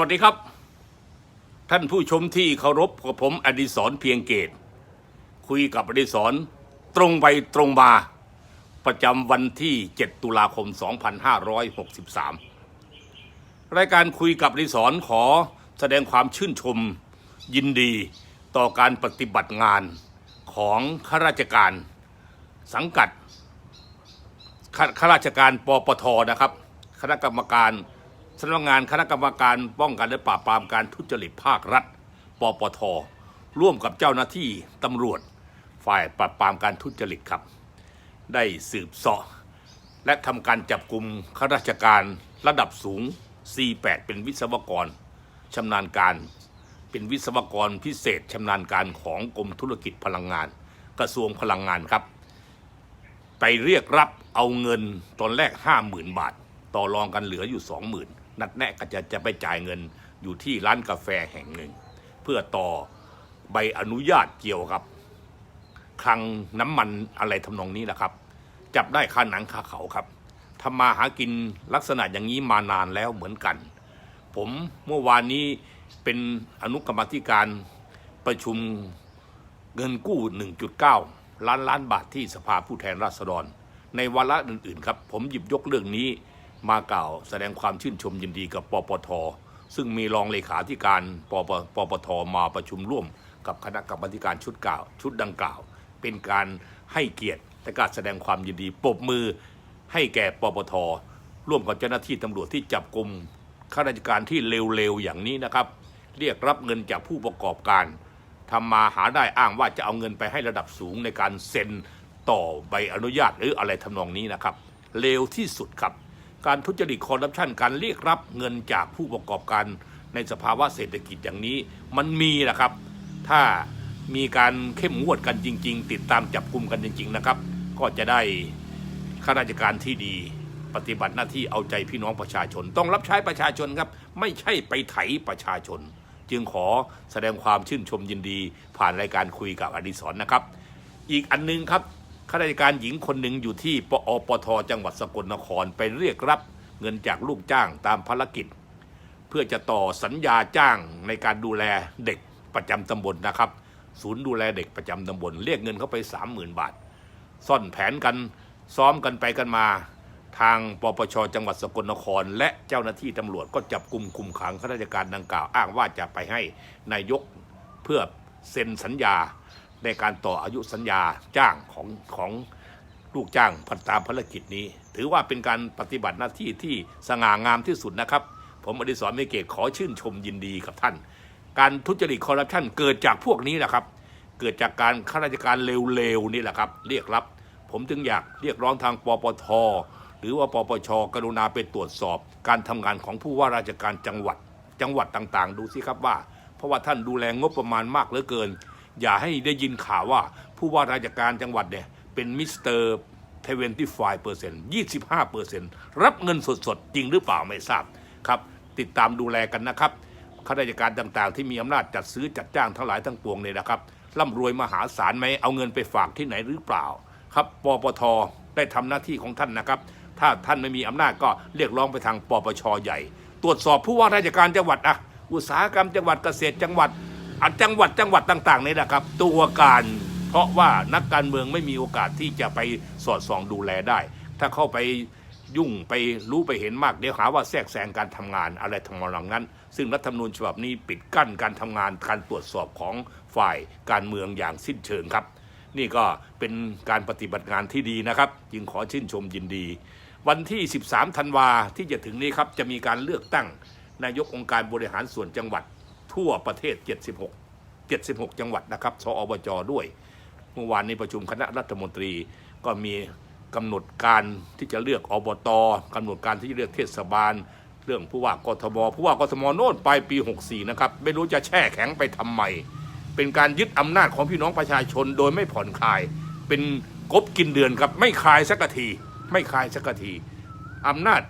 วัสดีครับ ท่านผู้ชมที่เคารพกับผมอดิศรเพียงเกต คุยกับอดิศรตรงไปตรงมาประจำวันที่ 7 ตุลาคม 2563 รายการคุยกับอดิศรขอแสดงความชื่นชมยินดีต่อการปฏิบัติงานของข้าราชการสังกัดข้าข้าราชการปปทนะครับ คณะกรรมการ สำนักงานคณะกรรมการป้องกันและปราบปรามการทุจริตภาครัฐ ปปท ร่วมกับเจ้าหน้าที่ตำรวจ ฝ่ายปราบปรามการทุจริตครับ ได้สืบเสาะ และทำการจับกลุ่มข้าราชการระดับสูง C8 เป็นวิศวกรชำนาญการ เป็นวิศวกรพิเศษชำนาญการของกรมธุรกิจพลังงาน กระทรวงพลังงานครับ ไปเรียกรับเอาเงินตอนแรกห้าหมื่นบาท ต่อรองกันเหลืออยู่สองหมื่ นัดแนะก็จะจะไปจ่ายเงินอยู่ที่ร้านกาแฟแห่งหนึ่ง เพื่อต่อใบอนุญาตเกี่ยวกับคลังน้ำมันอะไรทำนองนี้แหละครับ จับได้ค่าหนังค่าเขาครับทำมาหากินลักษณะอย่างนี้มานานแล้วเหมือนกัน ผมเมื่อวานนี้เป็นอนุกรรมธิการประชุมเงินกู้ 1.9 ล้านล้านบาทที่สภาผู้แทนราษฎร ในวาระอื่นๆครับ ผมหยิบยกเรื่องนี้ มากล่าวแสดงความชื่นชมยินดีกับปปท ซึ่งมีรองเลขาธิการปปปปทมาประชุมร่วม กับคณะกรรมการชุดกล่าว ชุดดังกล่าว เป็นการให้เกียรติและการแสดงความยินดีปรบมือให้แก่ปปท ร่วมกับเจ้าหน้าที่ตำรวจที่จับกลุ่มข้าราชการที่เร็วๆอย่างนี้นะครับ เรียกรับเงินจากผู้ประกอบการทำมาหาได้อ้างว่าจะเอาเงินไปให้ระดับสูงในการเซ็นต่อใบอนุญาตหรืออะไรทำนองนี้นะครับเลวที่สุดครับ การทุจริตคอร์รัปชันการเรียกรับเงินจากผู้ประกอบการในสภาวะเศรษฐกิจอย่างนี้ มันมีนะครับ ถ้ามีการเข้มงวดกันจริง ๆ ติดตามจับกลุ่มกันจริง ๆ นะครับ ก็จะได้ข้าราชการที่ดีปฏิบัติหน้าที่เอาใจพี่น้องประชาชน ต้องรับใช้ประชาชนครับ ไม่ใช่ไปไถประชาชน จึงขอแสดงความชื่นชมยินดี ผ่านรายการคุยกับอดิศรนะครับ อีกอันหนึงครับ ข้าราชการหญิงคนหนึ่งอยู่ที่ปอปทจังหวัดสกลนครไปเรียกรับเงินจากลูกจ้างตามภารกิจ เพื่อจะต่อสัญญาจ้างในการดูแลเด็กประจำตำบลนะครับ ศูนย์ดูแลเด็กประจำตำบลเรียกเงินเขาไป 30,000 บาท ซ่อนแผนกันซ้อมกันไปกันมา ทางปปชจังหวัดสกลนคร และเจ้าหน้าที่ตำรวจก็จับกลุ่มคุมขังข้าราชการดังกล่าวอ้างว่าจะไปให้นายกเพื่อเซ็นสัญญา ในการต่ออายุสัญญาจ้างของของลูกจ้างพันตามภารกิจนี้ ถือว่าเป็นการปฏิบัติหน้าที่ที่สง่างามที่สุดนะครับ ผมอดิศรเมเกตขอชื่นชมยินดีกับท่าน การทุจริตคอร์รัปชันเกิดจากพวกนี้แหละครับ เกิดจากการข้าราชการเร็วๆนี่แหละครับ เรียกรับ ผมถึงอยากเรียกร้องทางปปทหรือว่าปปชกรุณาไปตรวจสอบ การทำงานของผู้ว่าราชการจังหวัด จังหวัดต่างๆ ดูสิครับว่า เพราะว่าท่านดูแลงบประมาณมากเหลือเกิน อย่าให้ได้ยินข่าวว่าผู้ว่าราชการจังหวัดเนี่ยเป็นมิสเตอร์25เวนตี้ไฟเปอร์เซ็นต์25เปอร์เซ็นต์รับเงินสดๆจริงหรือเปล่าไม่ทราบครับ ติดตามดูแลกันนะครับข้าราชการต่างๆ ที่มีอำนาจจัดซื้อจัดจ้างทั้งหลายทั้งปวงเนี่ยนะครับร่ำรวยมหาศาลไหมเอาเงินไปฝากที่ไหนหรือเปล่า ครับปปทได้ทำหน้าที่ของท่านนะครับ ถ้าท่านไม่มีอำนาจก็เรียกร้องไปทางปปชใหญ่ ตรวจสอบผู้ว่าราชการจังหวัดอะอุตสาหกรรมจังหวัดเกษตรจังหวัด จังหวัดจังหวัดต่างๆนี่นะครับ ตัวการเพราะว่านักการเมืองไม่มีโอกาสที่จะไปสอดส่องดูแลได้ ถ้าเข้าไปยุ่งไปรู้ไปเห็นมากเดี๋ยวหาว่าแทรกแซงการทำงานอะไรทำนองนั้น ซึ่งรัฐธรรมนูญฉบับนี้ปิดกั้นการทำงานการตรวจสอบของฝ่ายการเมืองอย่างสิ้นเชิงครับ นี่ก็เป็นการปฏิบัติงานที่ดีนะครับ จึงขอชื่นชมยินดี วันที่ 13 ธันวาที่จะถึงนี้ครับจะมีการเลือกตั้งนายกองค์การบริหารส่วนจังหวัด ทั่วประเทศ 76 76 จังหวัดนะครับสอบจด้วย เมื่อวานนี้ประชุมคณะรัฐมนตรีก็มีกำหนดการที่จะเลือกอบตกำหนดการที่จะเลือกเทศบาล เรื่องผู้ว่ากทมผู้ว่ากทมโน่นปลายปี 64 นะครับ ไม่รู้จะแช่แข็งไปทำไม เป็นการยึดอำนาจของพี่น้องประชาชนโดยไม่ผ่อนคลาย เป็นกบกินเดือนครับไม่คลายสักทีไม่คลายสักทีอำนาจ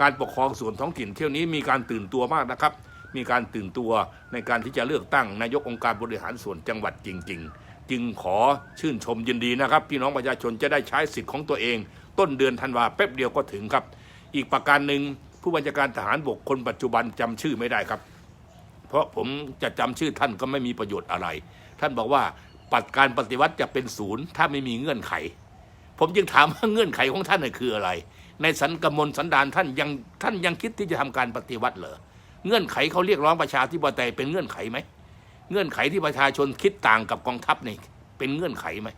การปกครองส่วนท้องถิ่นเที่ยวนี้มีการตื่นตัวมากนะครับ มีการตื่นตัวในการที่จะเลือกตั้งนายกองค์การบริหารส่วนจังหวัดจริง ๆ จึงขอชื่นชมยินดีนะครับ พี่น้องประชาชนจะได้ใช้สิทธิ์ของตัวเอง ต้นเดือนธันวาแป๊บเดียวก็ถึงครับ อีกประการหนึ่งผู้บัญชาการทหารบกคนปัจจุบันจำชื่อไม่ได้ครับ เพราะผมจะจำชื่อท่านก็ไม่มีประโยชน์อะไร ท่านบอกว่าปัดการปฏิวัติจะเป็นศูนย์ถ้าไม่มีเงื่อนไข ผมจึงถามว่าเงื่อนไขของท่านน่ะคืออะไร ในสันกมลสันดานท่านยังท่านยังคิดที่จะทำการปฏิวัติเหรอ เงื่อนไขเขาเรียกร้องประชาธิปไตยเป็นเงื่อนไขไหมเงื่อนไขที่ประชาชนคิดต่างกับกองทัพนี่เป็นเงื่อนไขไหม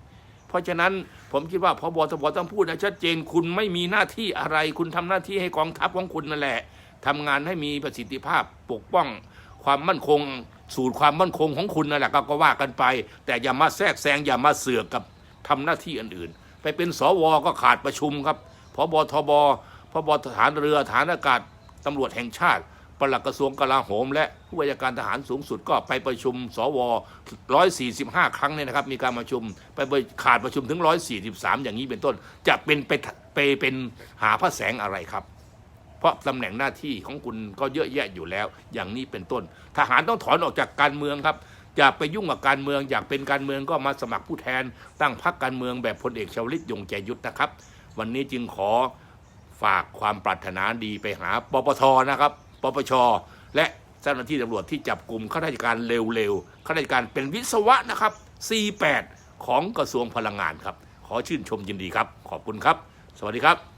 เพราะฉะนั้นผมคิดว่าพบทบต้องพูดให้ชัดเจนคุณไม่มีหน้าที่อะไร คุณทำหน้าที่ให้กองทัพของคุณนั่นแหละทำงานให้มีประสิทธิภาพปกป้องความมั่นคง สูตรความมั่นคงของคุณนั่นแหละก็ก็ว่ากันไป แต่อย่ามาแทรกแซงอย่ามาเสือกกับทำหน้าที่อื่นๆ ไปเป็นสวก็ขาดประชุมครับพบทบพบทหารเรือฐานอากาศตำรวจแห่งชาติ ปลัดกระทรวงกลาโหม และผู้บัญชาการทหารสูงสุดก็ไปประชุม สว 145 ครั้งเนี่ยนะครับ มีการประชุมไปขาดประชุมถึง 143 อย่างนี้เป็นต้น จะเป็นไปไปเป็นหาพระแสงอะไรครับ เพราะตำแหน่งหน้าที่ของคุณก็เยอะแยะอยู่แล้ว อย่างนี้เป็นต้น ทหารต้องถอนออกจากการเมืองครับอย่าไปยุ่งกับการเมืองอยากเป็นการเมืองก็มาสมัครผู้แทน ตั้งพรรคการเมืองแบบพลเอกชวลิตยงใจยุทธนะครับ วันนี้จึงขอฝากความปรารถนาดีไปหาปปทนะครับ ปปช และเจ้าหน้าที่ตำรวจที่จับกลุ่มข้าราชการเร็วๆข้าราชการเป็นวิศวะนะครับ 48 ของกระทรวงพลังงานครับ ขอชื่นชมยินดีครับ ขอบคุณครับ สวัสดีครับ